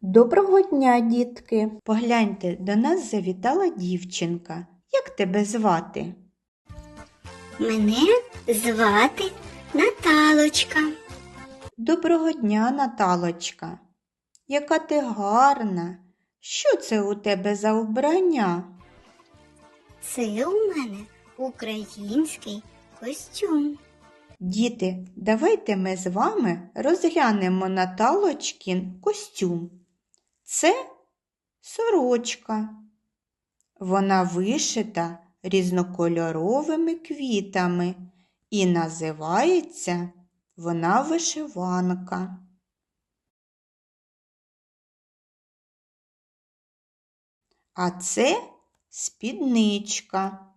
Доброго дня, дітки! Погляньте, до нас завітала дівчинка. Як тебе звати? Мене звати Наталочка. Доброго дня, Наталочка. Яка ти гарна. Що це у тебе за вбрання? Це у мене український костюм. Діти, давайте ми з вами розглянемо Наталочкін костюм. Це сорочка. Вона вишита різнокольоровими квітами і називається вона вишиванка. А це спідничка.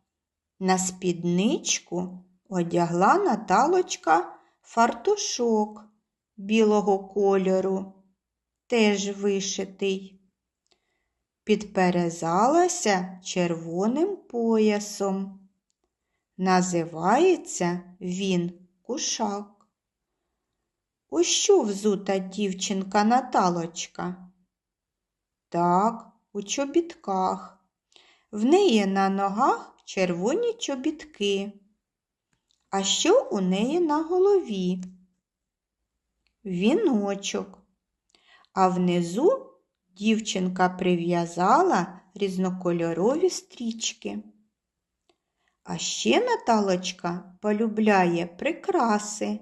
На спідничку одягла Наталочка фартушок білого кольору, теж вишитий. Підперезалася червоним поясом. Називається він кушак. У що взута дівчинка Наталочка? Так, у чобітках. В неї на ногах червоні чобітки. А що у неї на голові? Віночок. А внизу дівчинка прив'язала різнокольорові стрічки. А ще Наталочка полюбляє прикраси,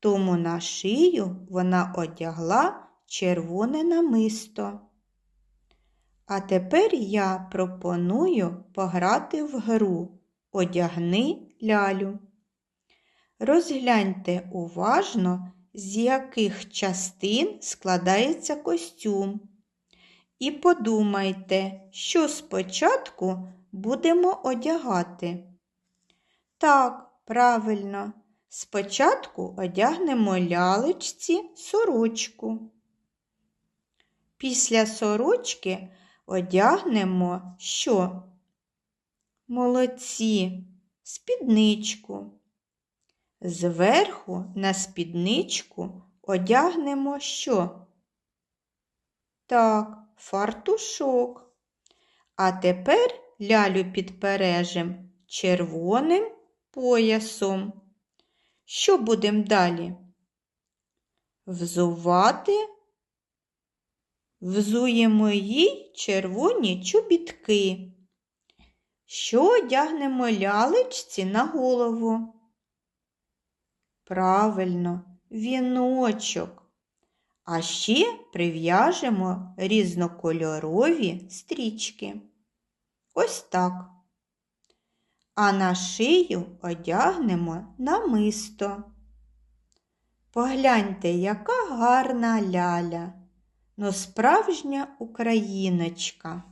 тому на шию вона одягла червоне намисто. А тепер я пропоную пограти в гру Одягни лялю. Розгляньте уважно, з яких частин складається костюм. І подумайте, що спочатку будемо одягати. Так, правильно, спочатку одягнемо лялечці сорочку. Після сорочки одягнемо що? Молодці, спідничку. Зверху на спідничку одягнемо що? Так, фартушок. А тепер лялю підпережем червоним поясом. Що будемо далі? Взувати Взуємо їй червоні чобітки. Що одягнемо лялечці на голову? Правильно, віночок. А ще прив'яжемо різнокольорові стрічки. Ось так. А на шию одягнемо намисто. Погляньте, яка гарна ляля. Ну, справжня україночка.